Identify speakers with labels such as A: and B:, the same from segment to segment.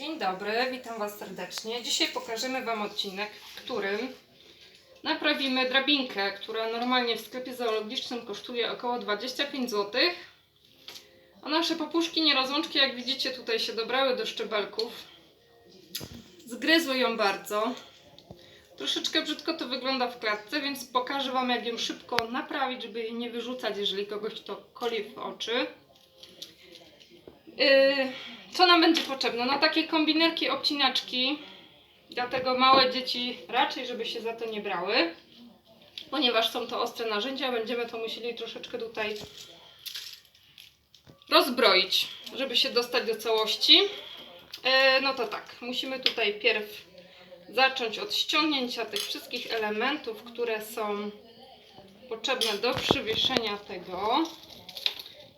A: Dzień dobry, witam Was serdecznie. Dzisiaj pokażemy Wam odcinek, w którym naprawimy drabinkę, która normalnie w sklepie zoologicznym kosztuje około 25 zł. A nasze papuszki nierozłączki, jak widzicie, tutaj się dobrały do szczebelków. Zgryzły ją bardzo. Troszeczkę brzydko to wygląda w klatce, więc pokażę Wam, jak ją szybko naprawić, żeby jej nie wyrzucać, jeżeli kogoś to koli w oczy. Yy, co nam będzie potrzebne? No takie kombinerki, obcinaczki. Dlatego małe dzieci raczej, żeby się za to nie brały. Ponieważ są to ostre narzędzia, będziemy to musieli troszeczkę tutaj rozbroić, żeby się dostać do całości. Yy, no to tak, musimy tutaj pierw zacząć od ściągnięcia tych wszystkich elementów, które są potrzebne do przywieszenia tego.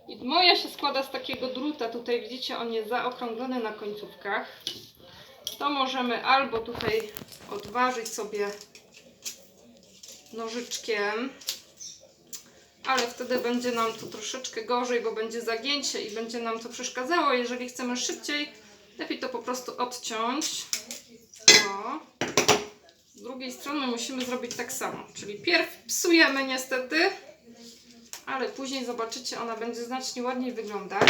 A: I moja się składa z takiego druta, tutaj widzicie, on jest zaokrąglony na końcówkach. To możemy albo tutaj odważyć sobie nożyczkiem, ale wtedy będzie nam to troszeczkę gorzej, bo będzie zagięcie i będzie nam to przeszkadzało. Jeżeli chcemy szybciej, lepiej to po prostu odciąć. O. Z drugiej strony musimy zrobić tak samo, czyli pierw psujemy niestety, ale później zobaczycie, ona będzie znacznie ładniej wyglądać.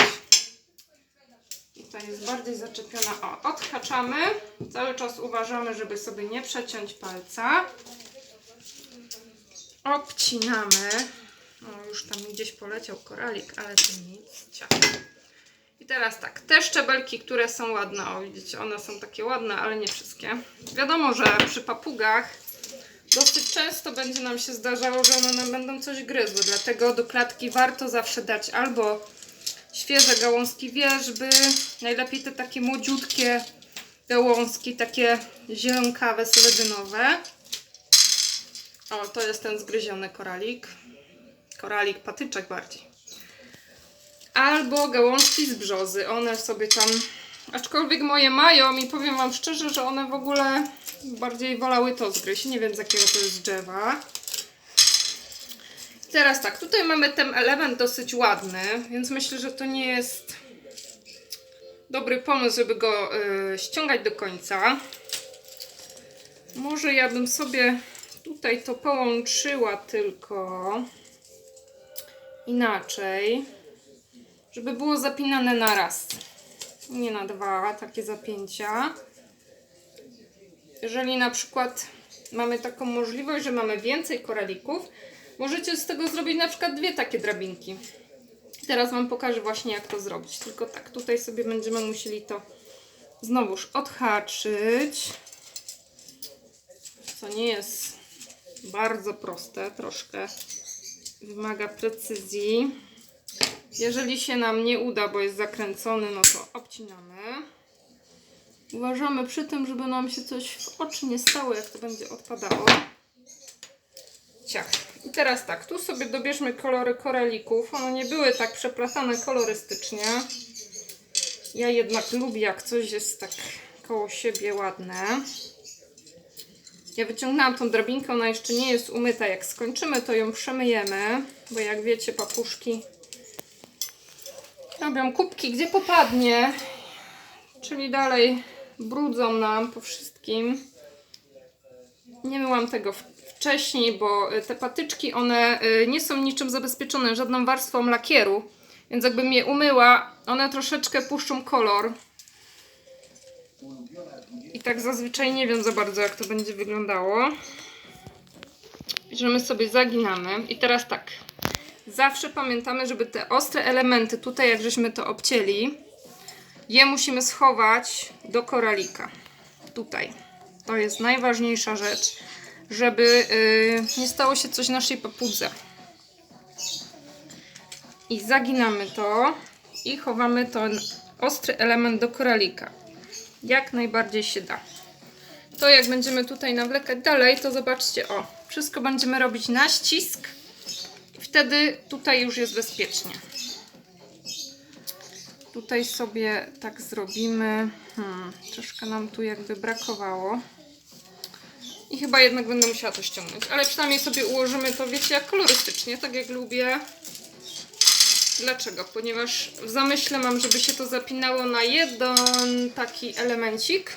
A: I ta jest bardziej zaczepiona. O, odhaczamy. Cały czas uważamy, żeby sobie nie przeciąć palca. Obcinamy. No, już tam gdzieś poleciał koralik, ale to nic. I teraz tak, te szczebelki, które są ładne, o widzicie, one są takie ładne, ale nie wszystkie. Wiadomo, że przy papugach dosyć często będzie nam się zdarzało, że one nam będą coś gryzły, dlatego do klatki warto zawsze dać albo świeże gałązki wierzby, najlepiej te takie młodziutkie gałązki, takie zielonkawe, seledynowe. O, to jest ten zgryziony koralik. Koralik, patyczek bardziej. Albo gałązki z brzozy, one sobie tam, aczkolwiek moje mają i powiem Wam szczerze, że one w ogóle bardziej wolały to zgryźć. Nie wiem z jakiego to jest drzewa. Teraz tak, tutaj mamy ten element dosyć ładny, więc myślę, że to nie jest dobry pomysł, żeby go y, ściągać do końca. Może ja bym sobie tutaj to połączyła tylko inaczej, żeby było zapinane na raz. Nie na dwa takie zapięcia. Jeżeli na przykład mamy taką możliwość, że mamy więcej koralików, możecie z tego zrobić na przykład dwie takie drabinki. Teraz Wam pokażę właśnie jak to zrobić. Tylko tak, tutaj sobie będziemy musieli to znowuż odhaczyć. Co nie jest bardzo proste, troszkę wymaga precyzji. Jeżeli się nam nie uda, bo jest zakręcony, no to obcinamy. Uważamy przy tym, żeby nam się coś w oczy nie stało, jak to będzie odpadało. Ciach. I teraz tak, tu sobie dobierzmy kolory koralików. One nie były tak przeplatane kolorystycznie. Ja jednak lubię, jak coś jest tak koło siebie ładne. Ja wyciągnęłam tą drabinkę, ona jeszcze nie jest umyta. Jak skończymy, to ją przemyjemy, bo jak wiecie, papuszki robią kubki, gdzie popadnie. Czyli dalej brudzą nam po wszystkim. Nie myłam tego wcześniej, bo y, te patyczki, one y, nie są niczym zabezpieczone żadną warstwą lakieru. Więc jakbym je umyła, one troszeczkę puszczą kolor. I tak zazwyczaj nie wiem za bardzo, jak to będzie wyglądało. Bierzemy sobie, zaginamy. I teraz tak. Zawsze pamiętamy, żeby te ostre elementy, tutaj jak żeśmy to obcięli, je musimy schować do koralika. Tutaj. To jest najważniejsza rzecz, żeby yy, nie stało się coś naszej papudze. I zaginamy to i chowamy ten ostry element do koralika. Jak najbardziej się da. To jak będziemy tutaj nawlekać dalej, to zobaczcie, o, wszystko będziemy robić na ścisk i wtedy tutaj już jest bezpiecznie. Tutaj sobie tak zrobimy. Hmm, troszkę nam tu jakby brakowało. I chyba jednak będę musiała to ściągnąć. Ale przynajmniej sobie ułożymy to, wiecie, jak kolorystycznie, tak jak lubię. Dlaczego? Ponieważ w zamyśle mam, żeby się to zapinało na jeden taki elemencik.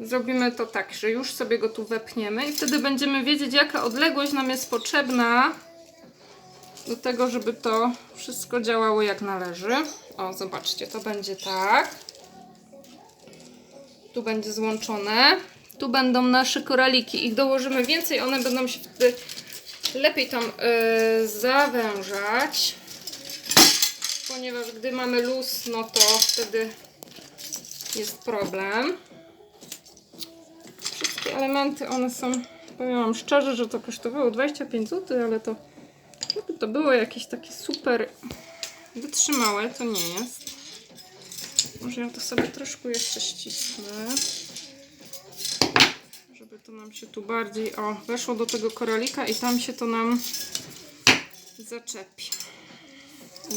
A: Zrobimy to tak, że już sobie go tu wepniemy i wtedy będziemy wiedzieć, jaka odległość nam jest potrzebna do tego, żeby to wszystko działało jak należy. O, zobaczcie, to będzie tak. Tu będzie złączone. Tu będą nasze koraliki. Ich dołożymy więcej, one będą się wtedy lepiej tam yy, zawężać. Ponieważ gdy mamy luz, no to wtedy jest problem. Wszystkie elementy, one są, powiem Wam szczerze, że to kosztowało 25 zł, ale to gdyby to było jakieś takie super wytrzymałe, to nie jest. Może ja to sobie troszkę jeszcze ścisnę. Żeby to nam się tu bardziej, o, weszło do tego koralika i tam się to nam zaczepi.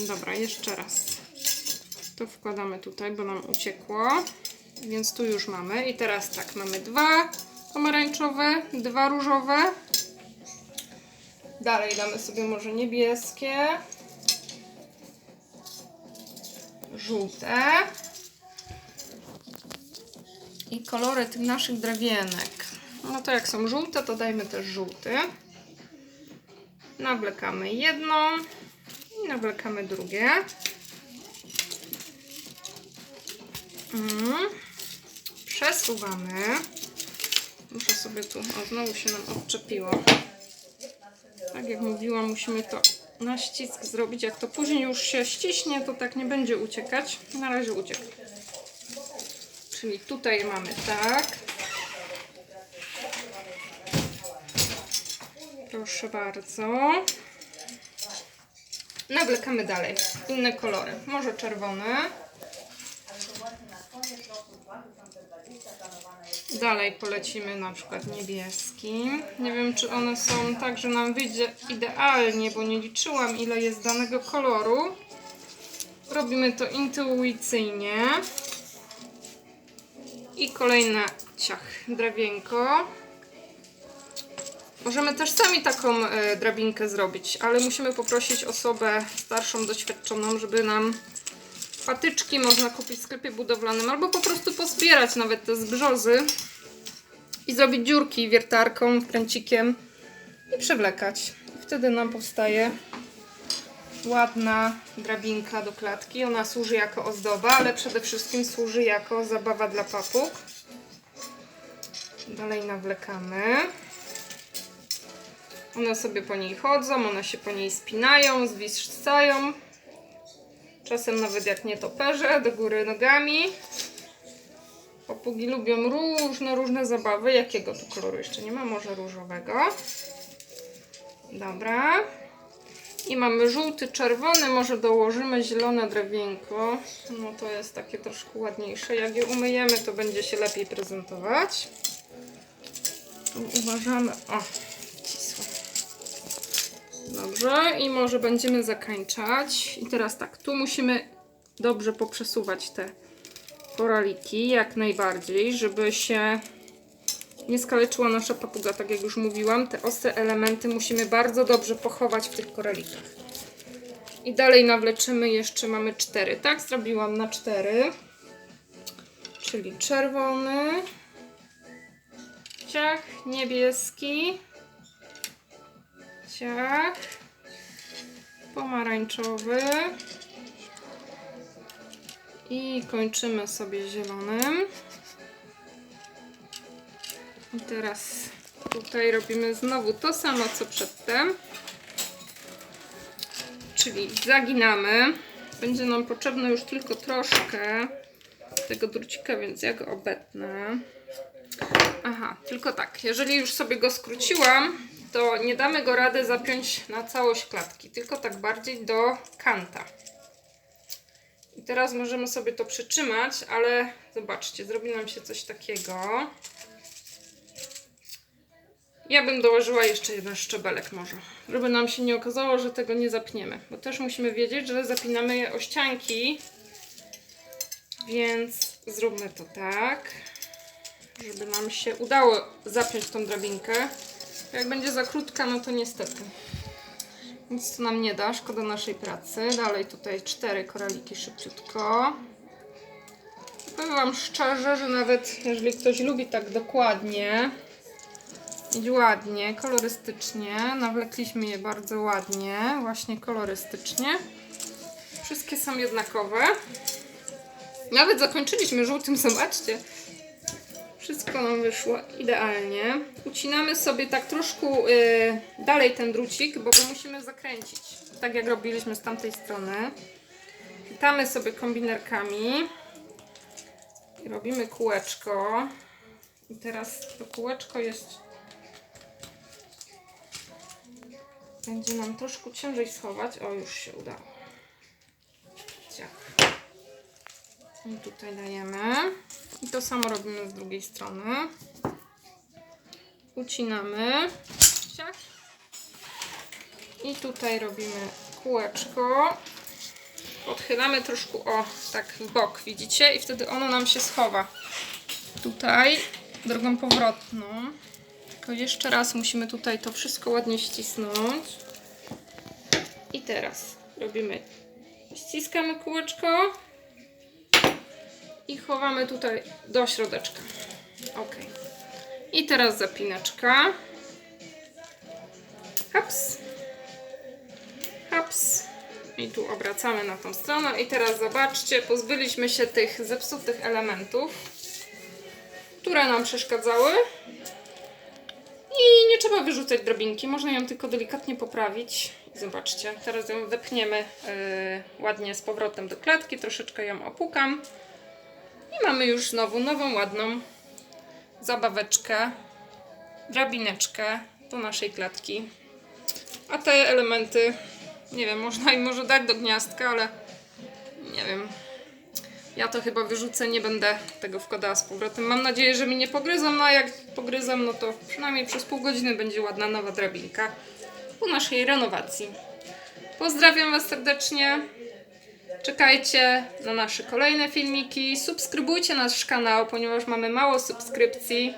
A: Dobra, jeszcze raz. To wkładamy tutaj, bo nam uciekło. Więc tu już mamy. I teraz tak, mamy dwa pomarańczowe, dwa różowe. Dalej damy sobie może niebieskie. Żółte. I kolory tych naszych drewienek. No to jak są żółte, to dajmy też żółty. Nawlekamy jedną i nawlekamy drugie. Mm. Przesuwamy. Muszę sobie tu, o znowu się nam odczepiło. Tak jak mówiłam, musimy to na ścisk zrobić. Jak to później już się ściśnie, to tak nie będzie uciekać. Na razie ucieka. Czyli tutaj mamy tak. Proszę bardzo. Nawlekamy dalej. Inne kolory. Może czerwony. Dalej polecimy na przykład niebieski. Nie wiem, czy one są tak, że nam wyjdzie idealnie, bo nie liczyłam, ile jest danego koloru. Robimy to intuicyjnie. I kolejne ciach, drewienko. Możemy też sami taką e, drabinkę zrobić, ale musimy poprosić osobę starszą, doświadczoną, żeby nam patyczki można kupić w sklepie budowlanym, albo po prostu pozbierać nawet te z brzozy i zrobić dziurki wiertarką, kręcikiem i przewlekać. Wtedy nam powstaje ładna drabinka do klatki. Ona służy jako ozdoba, ale przede wszystkim służy jako zabawa dla papug. Dalej nawlekamy. One sobie po niej chodzą, one się po niej spinają, zwiscają. Czasem nawet jak nietoperze, do góry nogami. Papugi lubią różne, różne zabawy. Jakiego tu koloru jeszcze nie ma? Może różowego. Dobra. I mamy żółty, czerwony. Może dołożymy zielone drewienko. No to jest takie troszkę ładniejsze. Jak je umyjemy, to będzie się lepiej prezentować. Tu uważamy. O. Dobrze, i może będziemy zakańczać. I teraz tak, tu musimy dobrze poprzesuwać te koraliki, jak najbardziej, żeby się nie skaleczyła nasza papuga, tak jak już mówiłam. Te ostre elementy musimy bardzo dobrze pochować w tych koralikach. I dalej nawleczymy, jeszcze mamy cztery, tak? Zrobiłam na cztery. Czyli czerwony, ciach, niebieski, ciach, pomarańczowy i kończymy sobie zielonym. I teraz tutaj robimy znowu to samo co przedtem. Czyli zaginamy. Będzie nam potrzebne już tylko troszkę tego drucika, więc ja go obetnę. Aha, tylko tak, jeżeli już sobie go skróciłam, to nie damy go rady zapiąć na całość klatki, tylko tak bardziej do kanta. I teraz możemy sobie to przytrzymać, ale zobaczcie, zrobi nam się coś takiego. Ja bym dołożyła jeszcze jeden szczebelek może, żeby nam się nie okazało, że tego nie zapniemy, bo też musimy wiedzieć, że zapinamy je o ścianki, więc zróbmy to tak, żeby nam się udało zapiąć tą drabinkę. Jak będzie za krótka, no to niestety. Nic to nam nie da, szkoda naszej pracy. Dalej tutaj cztery koraliki szybciutko. Powiem Wam szczerze, że nawet jeżeli ktoś lubi tak dokładnie, i ładnie, kolorystycznie, nawlekliśmy je bardzo ładnie, właśnie kolorystycznie. Wszystkie są jednakowe. Nawet zakończyliśmy żółtym, zobaczcie. Wszystko nam wyszło idealnie. Ucinamy sobie tak troszkę y, dalej ten drucik, bo go musimy zakręcić. Tak jak robiliśmy z tamtej strony. Witamy sobie kombinerkami. I robimy kółeczko. I teraz to kółeczko jest... Będzie nam troszkę ciężej schować. O, już się udało. I tutaj dajemy. I to samo robimy z drugiej strony. Ucinamy. I tutaj robimy kółeczko. Odchylamy troszkę o tak w bok, widzicie? I wtedy ono nam się schowa. Tutaj drogą powrotną. Tylko jeszcze raz musimy tutaj to wszystko ładnie ścisnąć. I teraz robimy, ściskamy kółeczko i chowamy tutaj do środeczka. Ok. I teraz zapinaczka. Haps. Haps. I tu obracamy na tą stronę. I teraz zobaczcie, pozbyliśmy się tych zepsutych elementów, które nam przeszkadzały. I nie trzeba wyrzucać drobinki, można ją tylko delikatnie poprawić. Zobaczcie, teraz ją wepchniemy yy, ładnie z powrotem do klatki, troszeczkę ją opukam. I mamy już znowu nową, ładną zabaweczkę, drabineczkę do naszej klatki. A te elementy, nie wiem, można im może dać do gniazdka, ale nie wiem. Ja to chyba wyrzucę, nie będę tego wkładała z powrotem. Mam nadzieję, że mi nie pogryzą, no a jak pogryzą, no to przynajmniej przez pół godziny będzie ładna nowa drabinka po naszej renowacji. Pozdrawiam Was serdecznie. Czekajcie na nasze kolejne filmiki. Subskrybujcie nasz kanał, ponieważ mamy mało subskrypcji.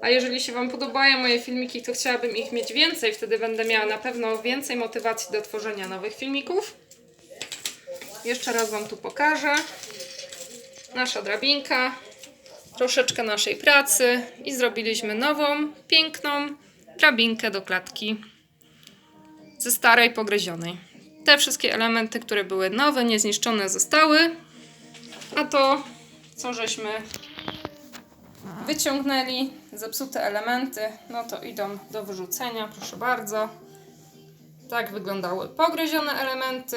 A: A jeżeli się Wam podobają moje filmiki, to chciałabym ich mieć więcej. Wtedy będę miała na pewno więcej motywacji do tworzenia nowych filmików. Jeszcze raz Wam tu pokażę. Nasza drabinka. Troszeczkę naszej pracy. I zrobiliśmy nową, piękną drabinkę do klatki. Ze starej, pogryzionej. Te wszystkie elementy, które były nowe, niezniszczone zostały. A to, co żeśmy wyciągnęli, zepsute elementy, no to idą do wyrzucenia, proszę bardzo. Tak wyglądały pogryzione elementy.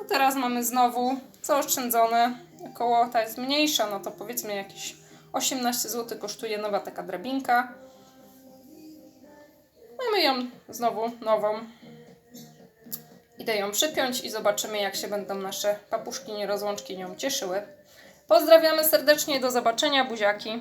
A: A teraz mamy znowu zaoszczędzone. Około ta jest mniejsza, no to powiedzmy jakieś 18 zł kosztuje nowa taka drabinka. Mamy ją znowu nową. Idę ją przypiąć i zobaczymy, jak się będą nasze papuszki nierozłączki nią cieszyły. Pozdrawiamy serdecznie, do zobaczenia, buziaki.